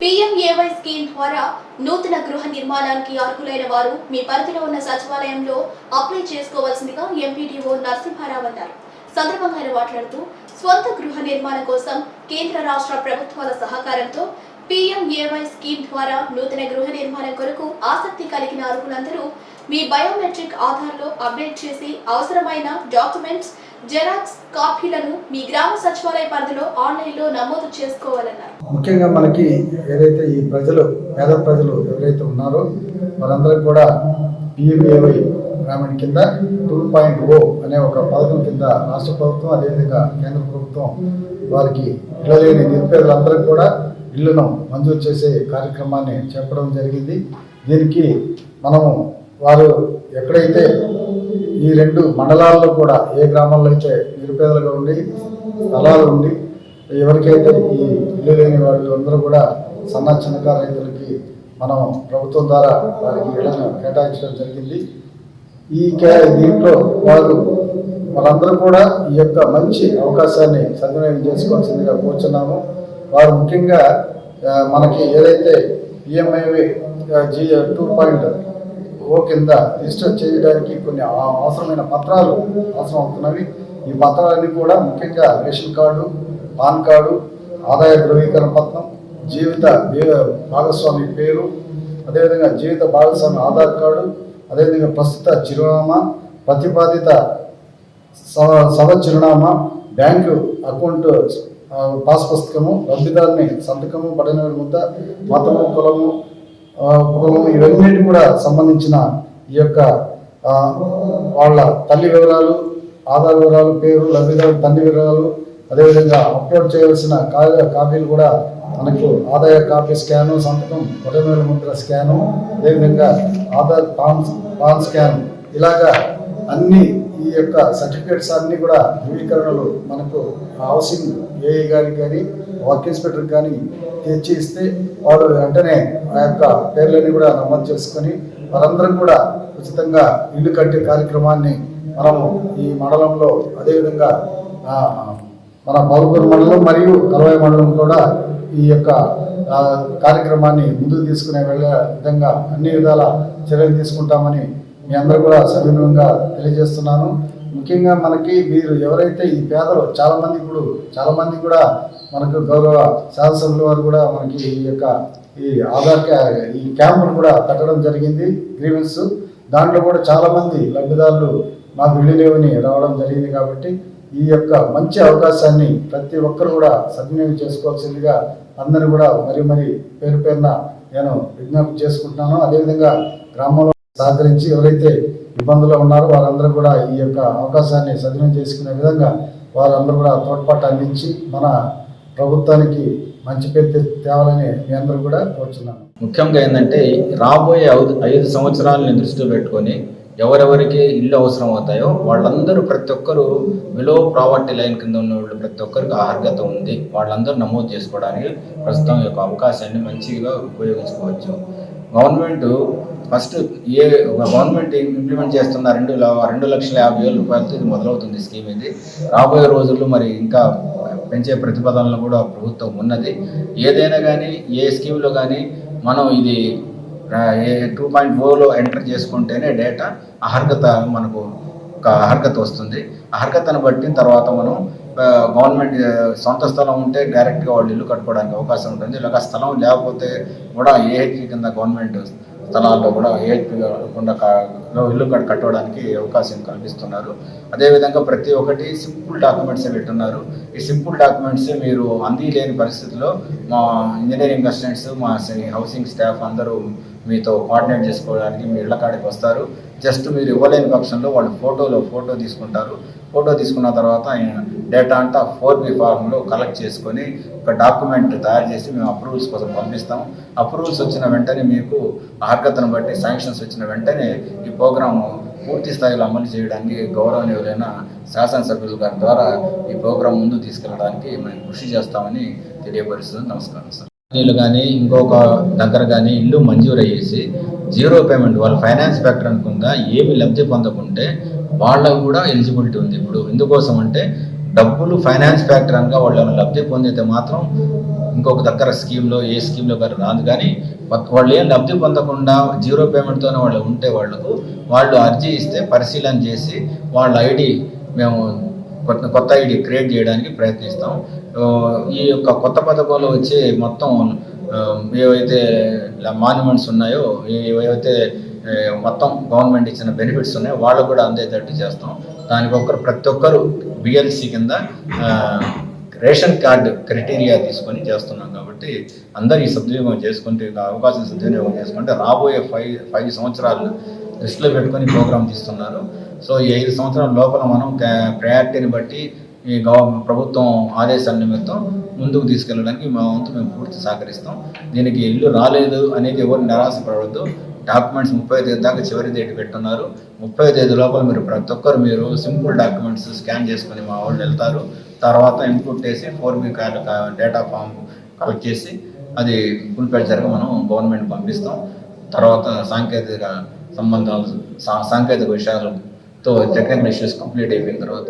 PMAY scheme ద్వారా నూతన గృహ నిర్మాణానికి అర్హులైన వారు మీ పరిధిలో ఉన్న సచివాలయంలో అప్లై చేసుకోవాల్సిందిగా ఎంపీడీఓ నరసింహారావు అన్నారు. సందర్భంగా ఆయన మాట్లాడుతూ స్వంత గృహ నిర్మాణం కోసం కేంద్ర రాష్ట్ర ప్రభుత్వాల సహకారంతో పీఎంఏవై స్కీమ్ ద్వారా నూతన గృహ నిర్మాణం కొరకు ఆసక్తి కలిగిన అర్హులందరూ మీ బయోమెట్రిక్ ఆధార్లో అప్డేట్ చేసి అవసరమైన డాక్యుమెంట్స్ జెరాక్స్ కాపీలను మీ గ్రామ సచివాలయ పరిధిలో ఆన్లైన్లో నమోదు చేసుకోవాలన్నారు. ముఖ్యంగా మనకి ఏదైతే ఈ ప్రజలు పేద ప్రజలు ఎవరైతే ఉన్నారో వారందరికీ కూడా పిఎంఏవై గ్రామీణ కింద టూ పాయింట్ ఓ అనే ఒక పథకం కింద రాష్ట్ర ప్రభుత్వం అదేవిధంగా కేంద్ర ప్రభుత్వం వారికి ఇళ్ళ లేని నిరుపేదలందరికీ కూడా ఇళ్ళను మంజూరు చేసే కార్యక్రమాన్ని చేపడం జరిగింది. దీనికి మనము వారు ఎక్కడైతే ఈ రెండు మండలాల్లో కూడా ఏ గ్రామాల్లో అయితే నిరుపేదలుగా ఉండి స్థలాలు ఉండి ఎవరికైతే ఈ ఇల్లు లేని వాళ్ళు అందరూ కూడా సన్న చిన్నకారు రైతులకి మనం ప్రభుత్వం ద్వారా వారికి ఇళ్ళను కేటాయించడం జరిగింది. ఈ దీంట్లో వారు వాళ్ళందరూ కూడా ఈ యొక్క మంచి అవకాశాన్ని సద్వినియోగం చేసుకోవాల్సిందిగా కోరుచున్నాము. వారు ముఖ్యంగా మనకి ఏదైతే EMI G two point O కింద రిజిస్టర్ చేయడానికి కొన్ని అవసరమైన పత్రాలు అవసరం అవుతున్నవి ఈ పత్రాలన్నీ కూడా ముఖ్యంగా రేషన్ కార్డు పాన్ కార్డు ఆదాయ ధృవీకరణ పత్రం జీవిత భీ- భాగస్వామి పేరు అదేవిధంగా జీవిత భాగస్వామి ఆధార్ కార్డు అదేవిధంగా ప్రస్తుత చిరునామా ప్రతిపాదిత సవ సభ చిరునామా బ్యాంకు అకౌంట్ పాస్ పుస్తకము లబ్ధిదారుని సంతకము పడిన ముద్ద మతము కులము ఆ, కులము కూడా సంబంధించిన ఈ యొక్క వాళ్ళ తల్లి వివరాలు ఆధార్ వివరాలు పేరు లబ్ధిదారు తండ్రి వివరాలు అదేవిధంగా అప్లోడ్ చేయవలసిన కా- కాపీలు కూడా మనకు ఆదాయ కాపీ స్కాను సంతకం పొటమేల ముద్ర స్కాను అదేవిధంగా ఆధార్ పాన్ పాన్ స్కాన్ ఇలాగా అన్ని ఈ యొక్క సర్టిఫికేట్స్ అన్నీ కూడా ధృవీకరణలు మనకు హౌసింగ్ ఏఐ గారికి కానీ వర్క్ ఇన్స్పెక్టర్ కానీ తెచ్చి ఇస్తే వాళ్ళు వెంటనే ఆ యొక్క పేర్లన్నీ కూడా నమోదు చేసుకొని వారందరం కూడా ఉచితంగా ఇల్లు కట్టే కార్యక్రమాన్ని మనము ఈ మండలంలో అదేవిధంగా మన పలువురు మండలం మరియు కలవాయి మండలం కూడా ఈ యొక్క కార్యక్రమాన్ని ముందుకు తీసుకునే వెళ్ళే విధంగా అన్ని విధాల చర్యలు తీసుకుంటామని మీ అందరూ కూడా సవినయంగా తెలియజేస్తున్నాను. ముఖ్యంగా మనకి మీరు ఎవరైతే ఈ పేదలు చాలామంది ఇప్పుడు చాలామంది కూడా మనకు గౌరవ శాసనసభ్యుల వారు కూడా మనకి ఈ యొక్క ఈ ఆధార్ క్యా ఈ క్యాంపును కూడా పెట్టడం జరిగింది గ్రీవెన్స్. దాంట్లో కూడా చాలామంది లబ్ధిదారులు మాకు ఇల్లు లేవని రావడం జరిగింది కాబట్టి ఈ యొక్క మంచి అవకాశాన్ని ప్రతి ఒక్కరు కూడా సద్వినియోగం చేసుకోవాల్సిందిగా అందరూ కూడా మరి మరి పేరు పేరున నేను విజ్ఞప్తి చేసుకుంటున్నాను. అదేవిధంగా గ్రామంలో సహకరించి ఎవరైతే ఇబ్బందుల్లో ఉన్నారు. వారందరూ కూడా ఈ యొక్క అవకాశాన్ని సద్వినియోగం చేసుకునే విధంగా వారందరూ కూడా తోడ్పాటు అందించి మన ప్రభుత్వానికి మంచి పేరు తేవాలని మీ అందరూ కూడా కోరుచున్నాను. ముఖ్యంగా ఏంటంటే రాబోయే ఐదు ఐదు సంవత్సరాలని దృష్టిలో పెట్టుకొని ఎవరెవరికి ఇల్లు అవసరం అవుతాయో వాళ్ళందరూ ప్రతి ఒక్కరు బిలో ప్రావర్టీ లైన్ కింద ఉన్న వాళ్ళు ప్రతి ఒక్కరికి అర్హత ఉంది. వాళ్ళందరూ నమోదు చేసుకోవడానికి ప్రస్తుతం యొక్క అవకాశాన్ని మంచిగా ఉపయోగించుకోవచ్చు. గవర్నమెంట్ ఫస్ట్ ఏ గవర్నమెంట్ ఇంప్లిమెంట్ చేస్తున్న రెండు రెండు లక్షల యాభై వేల రూపాయలతో ఇది మొదలవుతుంది స్కీమ్ ఇది. రాబోయే రోజుల్లో మరి ఇంకా పెంచే ప్రతిపాదనలు కూడా ప్రభుత్వం ఉన్నది. ఏదైనా కానీ ఏ స్కీమ్లో కానీ మనం ఇది ఏ టూ పాయింట్ ఫోర్లో ఎంటర్ చేసుకుంటేనే డేటా అర్హత మనకు ఒక అర్హత వస్తుంది. అర్హతను బట్టి తర్వాత మనం గవర్నమెంట్ సొంత స్థలం ఉంటే డైరెక్ట్గా వాళ్ళు ఇల్లు కట్టుకోవడానికి అవకాశం ఉంటుంది. ఇలాగ స్థలం లేకపోతే కూడా ఏహెచ్పి కింద గవర్నమెంట్ స్థలాల్లో కూడా ఏహెచ్పి కాకుండా ఇల్లు కట్ కట్టడానికి అవకాశం కల్పిస్తున్నారు. అదేవిధంగా ప్రతి ఒక్కటి సింపుల్ డాక్యుమెంట్స్ పెట్టున్నారు. ఈ సింపుల్ డాక్యుమెంట్స్ మీరు అందిలేని పరిస్థితిలో మా ఇంజనీరింగ్ అసిస్టెంట్స్ మా హౌసింగ్ స్టాఫ్ అందరూ మీతో కోఆర్డినేట్ చేసుకోవడానికి మీ ఇళ్ళ కాడికి వస్తారు. జస్ట్ మీరు ఇవ్వలేని పక్షంలో వాళ్ళు ఫోటోలో ఫోటో తీసుకుంటారు. ఫోటో తీసుకున్న తర్వాత డేటా అంతా ఫోర్ బి ఫార్మ్లో కలెక్ట్ చేసుకొని ఒక డాక్యుమెంట్ తయారు చేసి మేము అప్రూవల్స్ కోసం పంపిస్తాం. అప్రూవల్స్ వచ్చిన వెంటనే మీకు అర్హతను బట్టి శాంక్షన్స్ వచ్చిన వెంటనే ఈ ప్రోగ్రాము పూర్తి స్థాయిలో అమలు చేయడానికి గౌరవనీయులైన శాసనసభ్యుల గారి ద్వారా ఈ ప్రోగ్రాం ముందు తీసుకెళ్ళడానికి మేము కృషి చేస్తామని తెలియపరుస్తుంది. నమస్కారం సార్. నీళ్ళు కానీ ఇంకొక దగ్గర కానీ ఇల్లు మంజూరు అయ్యేసి జీరో పేమెంట్ వాళ్ళు ఫైనాన్స్ ఫ్యాక్టర్ అనుకుందా ఏమి లబ్ధి పొందకుంటే వాళ్ళకు కూడా ఎలిజిబిలిటీ ఉంది ఇప్పుడు. ఎందుకోసం అంటే డబ్బులు ఫైనాన్స్ ఫ్యాక్టర్ అనగా వాళ్ళు లబ్ధి పొందితే మాత్రం ఇంకొక దగ్గర స్కీమ్లో ఏ స్కీమ్లో గారు రాదు. కానీ వాళ్ళు ఏం లబ్ధి పొందకుండా జీరో పేమెంట్తోనే వాళ్ళు ఉంటే వాళ్ళకు వాళ్ళు అర్జీ ఇస్తే పరిశీలన చేసి వాళ్ళ ఐడి మేము కొత్త కొత్త ఐడి క్రియేట్ చేయడానికి ప్రయత్నిస్తాం. ఈ యొక్క కొత్త పథకంలో వచ్చే మొత్తం ఏవైతే మాన్యుమెంట్స్ ఉన్నాయో ఏవైతే మొత్తం గవర్నమెంట్ ఇచ్చిన బెనిఫిట్స్ ఉన్నాయో వాళ్ళకు కూడా అందేటట్టు చేస్తాం. దానికి ఒక్కరు ప్రతి ఒక్కరు బిఎల్సి కింద రేషన్ కార్డు క్రైటీరియా తీసుకొని చేస్తున్నాం కాబట్టి అందరూ ఈ సద్వినియోగం చేసుకుంటే అవకాశం సద్వినియోగం చేసుకుంటే రాబోయే ఫైవ్ ఫైవ్ సంవత్సరాలు దృష్టిలో పెట్టుకొని ప్రోగ్రామ్ తీస్తున్నారు. సో ఈ ఐదు సంవత్సరాల లోపల మనం ప్రయారిటీని బట్టి ఈ ప్రభుత్వం ఆదేశాల నిమిత్తం ముందుకు తీసుకెళ్ళడానికి మా వంతు మేము పూర్తి సహకరిస్తాం. దీనికి ఇల్లు రాలేదు అనేది ఎవరు నిరాశపడవద్దు. డాక్యుమెంట్స్ ముప్పై తేదీ దాకా చివరి డేట్ పెట్టున్నారు. ముప్పై తేదీ లోపల మీరు ప్రతి ఒక్కరు మీరు సింపుల్ డాక్యుమెంట్స్ స్కాన్ చేసుకొని మా వాళ్ళు వెళ్తారు. తర్వాత ఇన్పుట్ చేసి four B data form collect చేసి అది ఫుల్ పేజర్గా మనం గవర్నమెంట్ పంపిస్తాం. తర్వాత సాంకేతిక సంబంధాలు సా- సాంకేతిక విషయాలతో టెక్నికల్ ఇష్యూస్ కంప్లీట్ అయిపోయిన తర్వాత